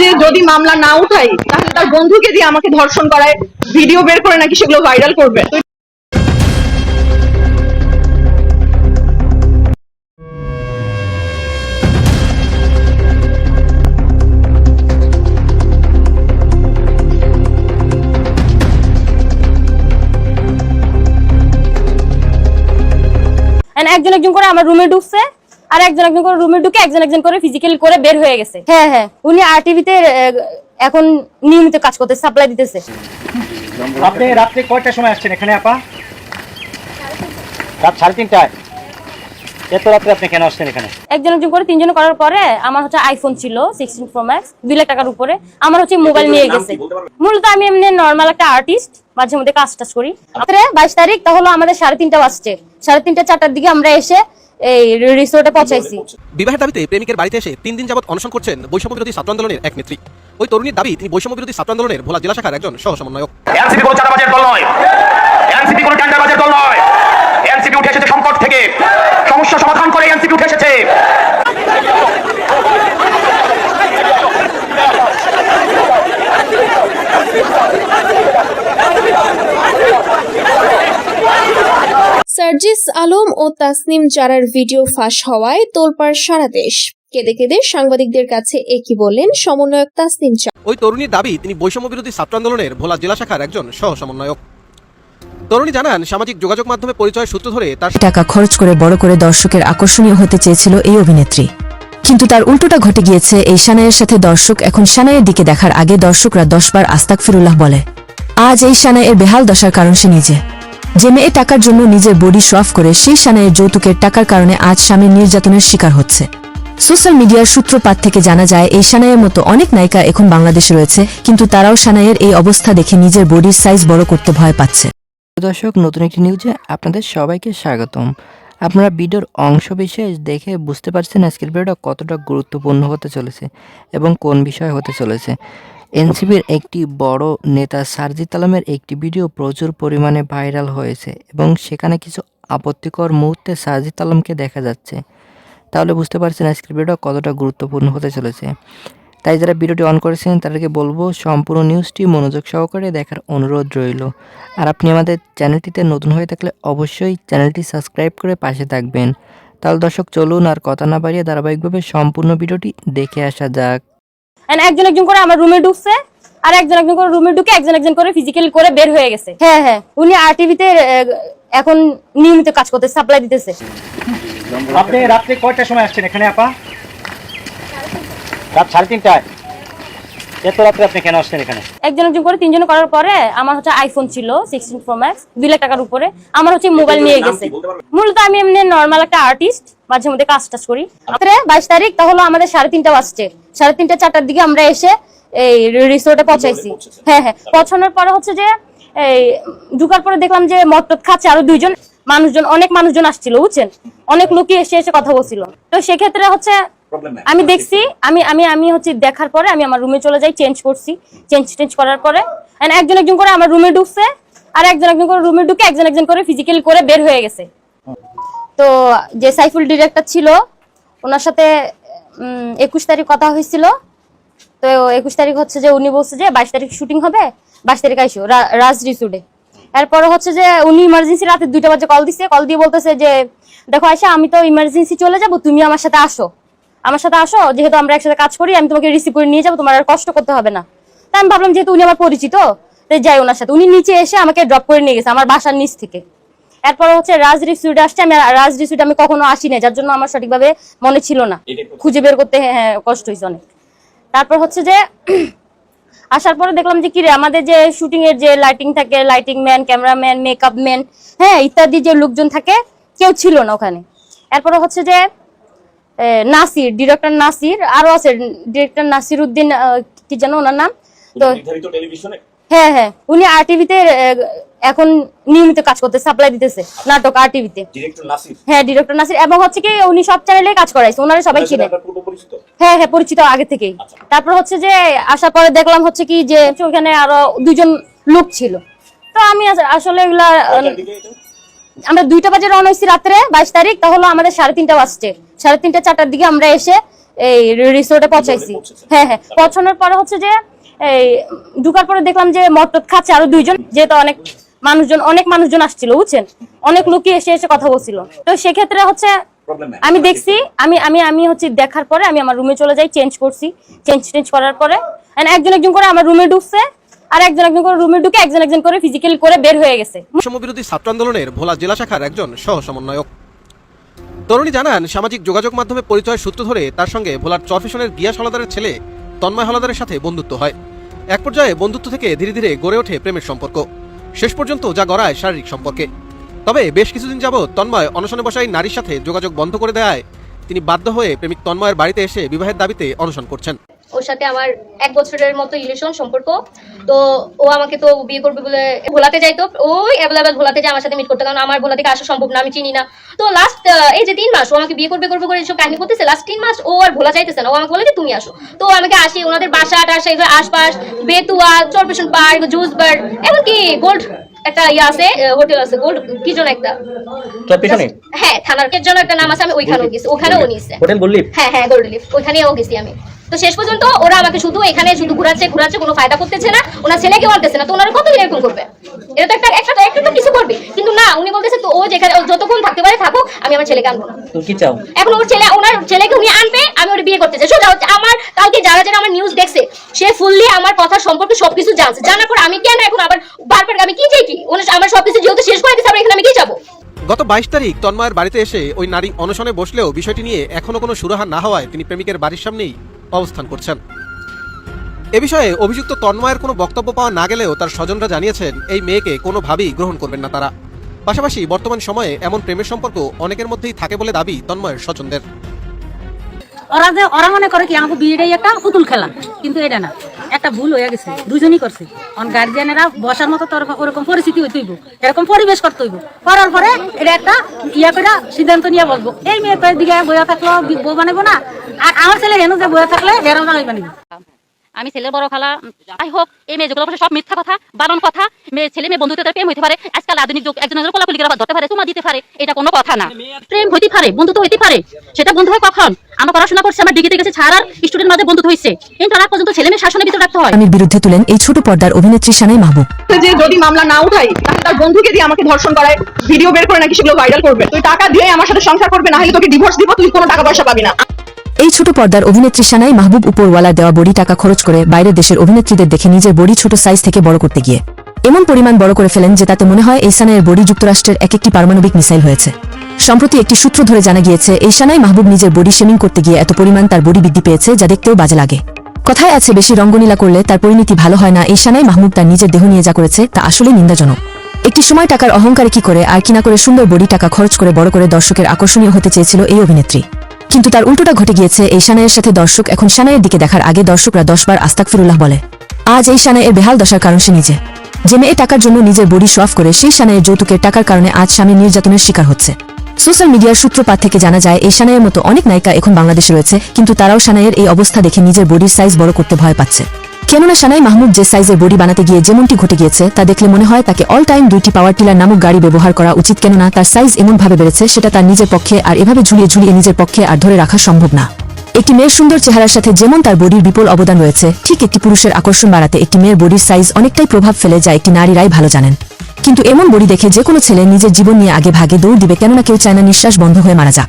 যে যদি মামলা না উঠাই, তাহলে তার বন্ধুকে দিয়ে আমাকে ধর্ষণ করায় ভিডিও বের করে নাকি সেগুলো ভাইরাল করবে। একজন একজন করে আমার রুমে ঢুকছে। আর একজন একজন করে রুমে ঢুকে একজন একজন করে ফিজিক্যালি করে বের হয়ে গেছে। হ্যাঁ হ্যাঁ। উনি আরটিভিতে এখন নিয়মিত কাজ করতে সাপ্লাই দিতেছে। আপনি রাত্রে কয়টার সময় আসছেন এখানে আপা? রাত সাড়ে তিনটায়। এত রাত্রে আপনি কেন আসছেন এখানে? একজন একজন করে তিনজন করার পরে আমার হচ্ছে আইফোন ছিল সিক্সটিন প্রো ম্যাক্স দুই লাখ টাকার উপরে। আমার হচ্ছে মোবাইল নিয়ে গেছে। মূলত আমি এমনি নর্মাল একটা আর্টিস্ট মাঝে মধ্যে কাজ টাজ করি। বাইশ তারিখ তাহলে আমাদের সাড়ে তিনটা বাজছে সাড়ে তিনটা চারটার দিকে আমরা এসে এই রিসোর্টে পৌঁছাইছি। বিবাহের দাবিতে প্রেমিকের বাড়িতে এসে তিন দিন যাবত অনশন করছেন বৈষম্য বিরোধী ছাত্র আন্দোলনের এক নেত্রী। ওই তরুণীর দাবি তিনি বৈষম্য বিরোধী ছাত্র আন্দোলনের ভোলা জেলা শাখার একজন সহ সমন্বয়ক। এনসিপি কোনো চাঁদাবাজের দল নয়। এনসিপি কোনো টেন্ডারবাজের দল নয়। এনসিপি উঠে এসেছে সংকট থেকে। সমস্যা সমাধান করে এনসিপি উঠে এসেছে। সার্জিস আলম ও তাসনিম জারার ভিডিও ফাঁস হওয়ায় তোলপাড় সারা দেশ। কেঁদে কেঁদে সাংবাদিকদের কাছে একই বললেন সমন্বয়ক তাসনিম জারা ওই তরুণীর দাবি তিনি বৈষম্য বিরোধী ছাত্র আন্দোলনের ভোলা জেলা শাখার একজন সহ সমন্বয়ক। তরুণী জানান সামাজিক যোগাযোগ মাধ্যমে পরিচয় সূত্র ধরে তার টাকা খরচ করে বড় করে দর্শকের আকর্ষণীয় হতে চেয়েছিল এই অভিনেত্রী। কিন্তু তার উল্টোটা ঘটে গিয়েছে এই সানাইয়ের সাথে দর্শক এখন সানাইয়ের দিকে দেখার আগে দর্শকরা দশবার আস্তাক ফিরুল্লাহ বলে আজ এই সানাইয়ের বেহাল দশার কারণ সে নিজে। যে মেয়ে টাকার জন্য নিজের বডি শফ করে, সেই সানাইয়ের যৌতুকের টাকার কারণে আজ স্বামীর নির্যাতনের শিকার হচ্ছে। সোশ্যাল মিডিয়ার সূত্রপাত থেকে জানা যায়, এই সানাইয়ের মতো অনেক নায়িকা এখন বাংলাদেশে রয়েছে, কিন্তু তারাও সানাইয়ের এই অবস্থা দেখে নিজের বডির সাইজ বড় করতে ভয় পাচ্ছে। দর্শক, নতুন একটি নিউজে আপনাদের সবাইকে স্বাগতম। আপনারা ভিডিওর অংশ বিশেষ দেখে বুঝতে পারছেন আজকের ভিডিওটা কতটা গুরুত্বপূর্ণ হতে চলেছে এবং কোন বিষয় হতে চলেছে। এনসিবির একটি বড় নেতা সারজিত আলমের একটি ভিডিও প্রচুর পরিমাণে ভাইরাল হয়েছে এবং সেখানে কিছু আপত্তিকর মুহূর্তে সারজিত আলমকে দেখা যাচ্ছে। তাহলে বুঝতে পারছেন আজকের ভিডিওটা কতটা গুরুত্বপূর্ণ হতে চলেছে। তাই যারা ভিডিওটি অন করেছেন তাদেরকে বলব সম্পূর্ণ নিউজটি মনোযোগ সহকারে দেখার অনুরোধ রইল। আর আপনি আমাদের চ্যানেলটিতে নতুন হয়ে থাকলে অবশ্যই চ্যানেলটি সাবস্ক্রাইব করে পাশে থাকবেন। তাহলে দর্শক, চলুন আর কথা না বাড়িয়ে ধারাবাহিকভাবে সম্পূর্ণ ভিডিওটি দেখে আসা যাক। একজন একজন করে আমার রুমে ঢুকছে আর একজন একজন করে রুমে ঢুকে একজন একজন করে ফিজিক্যাল করে বের হয়ে গেছে। হ্যাঁ হ্যাঁ। উনি আর টিভিতে এখন নিয়মিত কাজ করতে সাপ্লাই দিতেছে। আপনি রাত্রে কয়টার সময় আসছেন এখানে আপা? রাত সাড়ে তিনটায়। এত রাত্রে আপনি কেন আসছেন এখানে? একজন একজন করে তিনজন করার পরে আমার হচ্ছে আইফোন ছিল সিক্সটিন প্রো ম্যাক্স দুই লাখ টাকার উপরে। আমার হচ্ছে মোবাইল নিয়ে গেছে। মূলত আমি এমনি নর্মাল একটা আর্টিস্ট মাঝে মধ্যে কাজ টাজ করি। রাত্রে বাইশ তারিখ তাহলে আমাদের সাড়ে তিনটা বাজছে। সাড়ে তিনটা চারটার দিকে আমরা এসে এই রিসোর্টে পৌঁছাইছি। হ্যাঁ হ্যাঁ পৌঁছানোর পরে হচ্ছে যে এই ঢুকার পরে দেখলাম যে মদ টদ খাচ্ছে আরও দুইজন। মানুষজন অনেক মানুষজন আসছিল বুঝছেন? অনেক লোকই এসে এসে কথা বলছিল। তো সেক্ষেত্রে হচ্ছে আমি দেখছি, আমি আমি আমি হচ্ছে দেখার পরে আমি আমার রুমে চলে যাই চেঞ্জ করছি। চেঞ্জ টেঞ্জ করার পরে একজন একজন করে আমার রুমে ঢুকছে, আর একজন একজন করে রুমে ঢুকে একজন একজন করে ফিজিক্যাল করে বের হয়ে গেছে। তো যে সাইফুল ডিরেক্টর ছিল, ওনার সাথে একুশ তারিখ কথা হয়েছিল। তো একুশ তারিখ হচ্ছে যে উনি বলছে যে বাইশ তারিখ শুটিং হবে, বাইশ তারিখ আইসো রাজ রিসুডে এরপরে হচ্ছে যে উনি ইমার্জেন্সি রাতে দুইটা বাজে কল দিছে কল দিয়ে বলতেছে যে, দেখো আয়সা আমি তো ইমার্জেন্সি চলে যাব, তুমি আমার সাথে আসো। আমার সাথে আসো যেহেতু আমরা একসাথে কাজ করি আমি তোমাকে রিসিভ করে নিয়ে যাব তোমার আর কষ্ট করতে হবে না। তাই আমি ভাবলাম যেহেতু উনি আমার পরিচিত তাই যাই ওনার সাথে। উনি নিচে এসে আমাকে ড্রপ করে নিয়ে গেছে আমার বাসার নিচ থেকে। এরপর হচ্ছে রাজ রিসুইট আসছে আমি রাজ রিসুইট আমি কখনো আসি না যার জন্য আমার সঠিকভাবে মনে ছিল না। খুঁজে বের করতে হ্যাঁ কষ্ট হয়েছে অনেক। তারপর হচ্ছে যে আসার পরে দেখলাম যে কি রে আমাদের যে শুটিং এর যে লাইটিং থাকে lighting man cameraman makeup man হ্যাঁ ইত্যাদি যে লোকজন থাকে কেউ ছিল না ওখানে। এরপরে হচ্ছে যে নাসির ডিরেক্টর নাসির আরও আছে ডিরেক্টর নাসির উদ্দিন কি যেন ওনার নাম? তো হ্যাঁ হ্যাঁ উনি আর টিভিতে এখন নিয়মিত কাজ করতে সাপ্লাই দিতেছে নাটক আর টিভিতে হ্যাঁ ডিরেক্টর নাসির এবং হচ্ছে কি উনি সব চ্যানেলে কাজ করাইছে ওনারা সবাই চিনে। হ্যাঁ হ্যাঁ পরিচিত আগে থেকেই। তারপর হচ্ছে যে আসার পরে দেখলাম হচ্ছে কি যে ওখানে আরও দুজন লোক ছিল। তো আমি আসলে এগুলা আমরা দুইটা বাজে রওনা হয়েছি রাত্রে বাইশ তারিখ তাহলে আমাদের সাড়ে তিনটা বাজছে সাড়ে তিনটা চারটার দিকে আমরা এসে এই রিসোর্টে পৌঁছাইছি। হ্যাঁ হ্যাঁ পৌঁছানোর পরে হচ্ছে যে এই ঢুকার পরে দেখলাম যে মটট খাচ্ছে আরও দুইজন যেহেতু অনেক মানুষজন অনেক মানুষজন আসছিল বুঝছেন? অনেক লোকই এসে এসে কথা বলছিল। তো সেক্ষেত্রে হচ্ছে আমি দেখছি আমি আমি আমি হচ্ছে দেখার পরে আমি আমার রুমে চলে যাই চেঞ্জ করছি। চেঞ্জ চেঞ্জ করার পরে একজন একজন করে আমার রুমে ঢুকছে। আর একজন একজন করে রুমে ঢুকে একজন একজন করে ফিজিক্যালি করে বের হয়ে গেছে। বৈষম্য বিরোধী ছাত্র আন্দোলনের ভোলা জেলা শাখার একজন সহ সমন্বয়ক তরুণী জানান, সামাজিক যোগাযোগ মাধ্যমে পরিচয় সূত্র ধরে তার সঙ্গে ভোলার চরফিশনের গিয়াস হলাদারের ছেলে তন্ময় হলাদারের সাথে বন্ধুত্ব হয়। এক পর্যায়ে বন্ধুত্ব থেকে ধীরে ধীরে গড়ে ওঠে প্রেমের সম্পর্ক। শেষ পর্যন্ত যা গড়ায় শারীরিক সম্পর্কে। তবে বেশ কিছুদিন যাবৎ তন্ময় অনশনে বসাই নারীর সাথে যোগাযোগ বন্ধ করে দেয় তিনি বাধ্য হয়ে প্রেমিক তন্ময়ের বাড়িতে এসে বিবাহের দাবিতে অনশন করছেন। ওর সাথে আমার এক বছরের মতো রিলেশন সম্পর্ক। তো ও আমাকে তো বিয়ে করবে বলে ভোলাতে যাইতো ওই অ্যাভেলেবেল ভোলাতে যায় আমার সাথে মিট করতে। কারণ আমার ভোলা থেকে আসা সম্ভব না আমি চিনি না। তো লাস্ট এই যে তিন মাস ও আমাকে বিয়ে করবে করবে করে এসব কাহিনী করতেছে লাস্ট তিন মাস ও আর ভোলা যাইতেছে না। ও আমাকে বলে যে তুমি আসো। তো আমাকে আসি ওনাদের বাসা টাসা এগুলো আশপাশ বেতুয়া চরপেশন পার্ক জুস বার এমনকি গোল্ড একটা ইয়ে আছে হোটেল আছে গোল্ড কি যেন একটা। হ্যাঁ থানার যেন একটা নাম আছে আমি ওইখানেও গেছি ওখানেও হোটেল বললি হ্যাঁ হ্যাঁ গোল্ড লিফ ওইখানেও গেছি আমি। তো শেষ পর্যন্ত ওরা আমাকে শুধু এখানে শুধু ঘুরাচ্ছে ঘুরাচ্ছে কোনো ফায়দা করতেছে না ওনার ছেলেকে বলতেছে না। তো ওনারা কতদিন এরকম করবে? এটা তো একটা একটা তো একটা তো কিছু করবে। কিন্তু না উনি বলতেছে তো ও যেখানে যতক্ষণ থাকতে পারে থাকুক আমি আমার ছেলেকে আনব না। কি চাও? এখন ওর ছেলে ওনার ছেলেকে উনি আনবে আমি ওর বিয়ে করতে চাই। সোজা হচ্ছে আমার কালকে যারা যারা আমার নিউজ দেখছে সে ফুললি আমার কথা সম্পর্কে সবকিছু জানছে। জানার পর আমি কেন এখন আবার বারবার আমি কি চাই কি? ওনার আমার সবকিছু যেহেতু শেষ করে দিচ্ছে আবার এখানে আমি কি যাব গত বাইশ তারিখ তন্ময়ের বাড়িতে এসে ওই নারী অনশনে বসলেও বিষয়টি নিয়ে এখনও কোনো সুরাহা না হওয়ায় তিনি প্রেমিকের বাড়ির সামনেই অবস্থান করছেন। এ বিষয়ে অভিযুক্ত তন্ময়ের কোনো বক্তব্য পাওয়া না গেলেও তার স্বজনরা জানিয়েছেন, এই মেয়েকে কোনোভাবেই গ্রহণ করবেন না তারা। পাশাপাশি বর্তমান সময়ে এমন প্রেমের সম্পর্ক অনেকের মধ্যেই থাকে বলে দাবি তন্ময়ের স্বজনদের। ওরা যে ওরা মনে করে কি আমাকে বিয়েটাই একটা পুতুল খেলা, কিন্তু এটা না। একটা ভুল হয়ে গেছে। দুজনই করছে। অন গার্জিয়ানেরা বসার মতো তোর ওরকম পরিস্থিতি হইতে হইব। এরকম পরিবেশ করতে হইব। করার পরে এটা একটা ইয়া করে সিদ্ধান্ত নিয়ে বলব। এই মেয়ে তো দিকে বইয়া থাকল, বউ বানাবো না। আর আমার ছেলে হেন যে বইয়া থাকলে হেরাও বানাই বানাবো আমি ছেলের বড় খালা। যাই হোক এই মেয়ে যেগুলো সব মিথ্যা কথা বারণ কথা মেয়ে ছেলে মেয়ে বন্ধুত্বের প্রেম হইতে পারে। আজকাল আধুনিক যুগ একজন একজন কোলাকুলি করে ধরতে পারে চুমা দিতে পারে এটা কোনো কথা না। প্রেম হইতে পারে বন্ধুত্ব হইতে পারে সেটা বন্ধু হয় কখন? আমরা পড়াশোনা করছি আমার ডিগ্রিতে গেছে ছাড়ার স্টুডেন্ট মাঝে বন্ধুত্ব হয়েছে কিন্তু রাত পর্যন্ত ছেলে মেয়ে শাসনের ভিতরে রাখতে হয়। স্বামীর বিরুদ্ধে তুলেন এই ছোট পর্দার অভিনেত্রী সানাই মাহবুব। যে যদি মামলা না উঠাই তাহলে তার বন্ধুকে দিয়ে আমাকে ধর্ষণ করায় ভিডিও বের করে নাকি সেগুলো ভাইরাল করবে। তুই টাকা দিয়ে আমার সাথে সংসার করবে না হলে তোকে ডিভোর্স দিব তুই কোনো টাকা পয়সা পাবি না। ছোট পর্দার অভিনেত্রী সানাই মাহবুব উপরওয়ালা দেওয়া বড়ি টাকা খরচ করে বাইরের দেশের অভিনেত্রীদের দেখে নিজের বড়ি ছোট সাইজ থেকে বড় করতে গিয়ে। এমন পরিমাণ বড় করে ফেলেন যে তাতে মনে হয় এই সানাইয়ের বড়ি যুক্তরাষ্ট্রের এক একটি পারমাণবিক মিসাইল হয়েছে। সম্প্রতি একটি সূত্র ধরে জানা গিয়েছে, এই সানাই মাহবুব নিজের বডি শেমিং করতে গিয়ে এত পরিমাণ তার বডি বৃদ্ধি পেয়েছে যা দেখতেও বাজে লাগে। কথায় আছে, বেশি রঙ্গনীলা করলে তার পরিণতি ভালো হয় না, এই সানাই মাহবুব তার নিজের দেহ নিয়ে যা করেছে তা আসলে নিন্দাজনক। একটি সময় টাকার অহংকারে কি করে, আর কিনা করে সুন্দর বডি টাকা খরচ করে বড় করে দর্শকের আকর্ষণীয় হতে চেয়েছিল এই অভিনেত্রী। কিন্তু তার উল্টোটা ঘটে গিয়েছে এই সানাইয়ের সাথে দর্শক এখন সানাইয়ের দিকে দেখার আগে দর্শকরা দশবার আস্তাক ফিরুল্লাহ বলে। আজ এই সানাইয়ের বেহাল দশার কারণ সে নিজে। যে মেয়ে টাকার জন্য নিজের বডি শো করে, সেই সানাইয়ের যৌতুকের টাকার কারণে আজ স্বামী নির্যাতনের শিকার হচ্ছে। সোশ্যাল মিডিয়ার সূত্রপাত থেকে জানা যায়, এই সানাইয়ের মতো অনেক নায়িকা এখন বাংলাদেশে রয়েছে, কিন্তু তারাও সানাইয়ের এই অবস্থা দেখে নিজের বডির সাইজ বড় করতে ভয় পাচ্ছে। কেননা সানাই মাহমুদ যে সাইজের বডি বানাতে গিয়ে যেমনটি ঘটে গিয়েছে, তা দেখলে মনে হয় তাকে অল টাইম দুইটি পাওয়ার টিলার নামক গাড়ি ব্যবহার করা উচিত, কেননা তার সাইজ এমন ভাবে বেড়েছে, সেটা তার নিজের পক্ষে আর এভাবে ঝুলিয়ে ঝুলিয়ে নিজের পক্ষে আর ধরে রাখা সম্ভব না। একটি মেয়ের সুন্দর চেহারার সাথে যেমন তার বডির বিপুল অবদান রয়েছে, ঠিক একটি পুরুষের আকর্ষণ বাড়াতে একটি মেয়ের বডির সাইজ অনেকটাই প্রভাব ফেলে যা একটি নারীরাই ভালো জানেন। কিন্তু এমন বডি দেখে যে কোনো ছেলে নিজের জীবন নিয়ে আগে ভাগে দৌড় দিবে, কেননা কেউ চায় না নিঃশ্বাস বন্ধ হয়ে মারা যাক।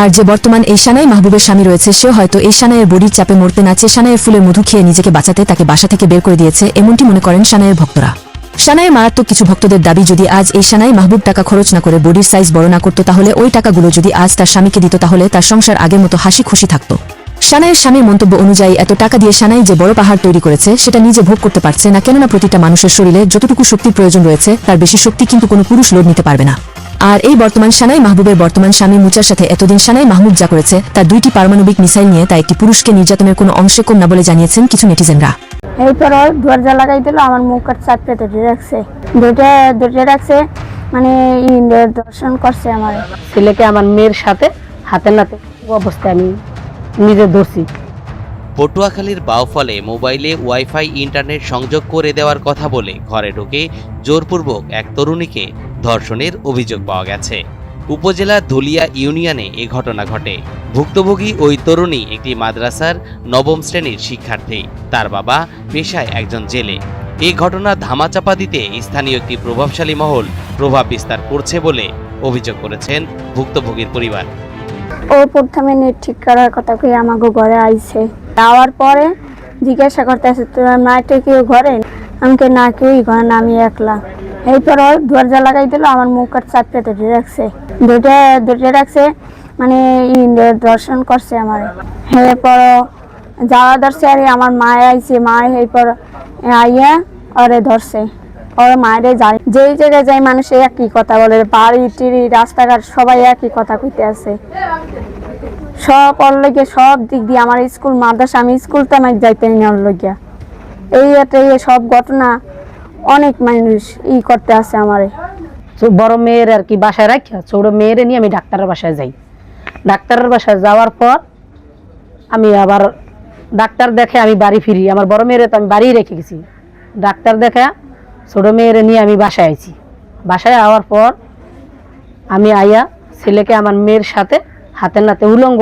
আর যে বর্তমান এই সানাই মাহবুবের স্বামী রয়েছে সে হয়তো এই সানাইয়ের বডির চাপে মরতে নাচে সানাইয়ের ফুলের মধু খেয়ে নিজেকে বাঁচাতে তাকে বাসা থেকে বের করে দিয়েছে, এমনটি মনে করেন সানাইয়ের ভক্তরা। সানাইয়ের মারাত্মক কিছু ভক্তদের দাবি, যদি আজ এই সানাই মাহবুব টাকা খরচ না করে বডির সাইজ বড় না করতো, তাহলে ওই টাকাগুলো যদি আজ তার স্বামীকে দিত, তাহলে তার সংসার আগের মতো হাসি খুশি থাকতো। সানাইয়ের স্বামীর মন্তব্য অনুযায়ী, এত টাকা দিয়ে সানাই যে বড় পাহাড় তৈরি করেছে, সেটা নিজে ভোগ করতে পারছে না, কেননা প্রতিটা মানুষের শরীরে যতটুকু শক্তির প্রয়োজন রয়েছে, তার বেশি শক্তি কিন্তু কোনো পুরুষ লোড নিতে পারবে না। আর এই বর্তমান সানাই মাহবুবের বর্তমান স্বামী মুচার সাথে এতদিন সানাই মাহমুদ যা করেছে তার দুইটি পারমাণবিক মিসাইল নিয়ে তা একটি পুরুষকে নির্যাতনের কোনো অংশে কম না বলে জানিয়েছেন কিছু নেটিজেনরা। এরপর ওর দরজা লাগাই দিল আমার মুখ আর চাপড়ে ধরে রাখছে। দুইটা ধরে রাখছে মানে দর্শন করছে আমার। ছেলেকে আমার মেয়ের সাথে হাতে নাতে অবস্থায় আমি নিজে ধরছি। পটুয়াখালীর বাউফলে মোবাইলে ওয়াইফাই ইন্টারনেট সংযোগ করে দেওয়ার কথা বলে ঘরে ঢুকে জোরপূর্বক এক তরুণীকে ধর্ষণের অভিযোগ পাওয়া গেছে। উপজেলার ধুলিয়া ইউনিয়নে এ ঘটনা ঘটে। ভুক্তভোগী ওই তরুণী একটি মাদ্রাসার নবম শ্রেণির শিক্ষার্থী। তার বাবা পেশায় একজন জেলে। এই ঘটনা ধামাচাপা দিতে স্থানীয় একটি প্রভাবশালী মহল প্রভাব বিস্তার করছে বলে অভিযোগ করেছেন ভুক্তভোগীর পরিবার। ও প্রথমে নেট ঠিক করার কথা কই আমাকে ঘরে আইছে। যাওয়ার পরে জিজ্ঞাসা করতেছে তোমার মায়ের কেউ ঘরে? আমাকে না কেউই ঘরে না আমি একলা। এরপর দরজা লাগাই দিল, আমার মুখ আর চাপতে ধরে রাখছে। দুটা ধরে রাখছে মানে দর্শন করছে আমার। এরপর যাওয়া ধরছে, আর আমার মায়ে আইছে, মায়ে এরপর আইয়া ওরে ধরছে। ওর মায়েরে যায়, যেই জায়গায় যায় মানুষ একই কথা বলে, বাড়ি, টিড়ি, রাস্তাঘাট, সবাই একই কথা কইতে আছে। সব ওর লইগে, সব দিক দিয়ে আমার স্কুল, মাদ্রাসা, আমি স্কুল তো আমার যাইতে নি ওর লইগিয়া এই একটা, এই সব ঘটনা অনেক মানুষ ই করতে আছে আমারে। বড় মেয়ের আর কি বাসায় রাখিয়া, ছোট মেয়ের নিয়ে আমি ডাক্তারের বাসায় যাই। ডাক্তারের বাসায় যাওয়ার পর আমি আবার ডাক্তার দেখে আমি বাড়ি ফিরি। আমার বড় মেয়েরে তো আমি বাড়ি রেখে গেছি। ডাক্তার দেখে ছোট মেয়েরে নিয়ে আমি বাসায় আইছি। বাসায় আওয়ার পর আমি আইয়া ছেলেকে আমার মেয়ের সাথে হাতে নাতে উলঙ্গ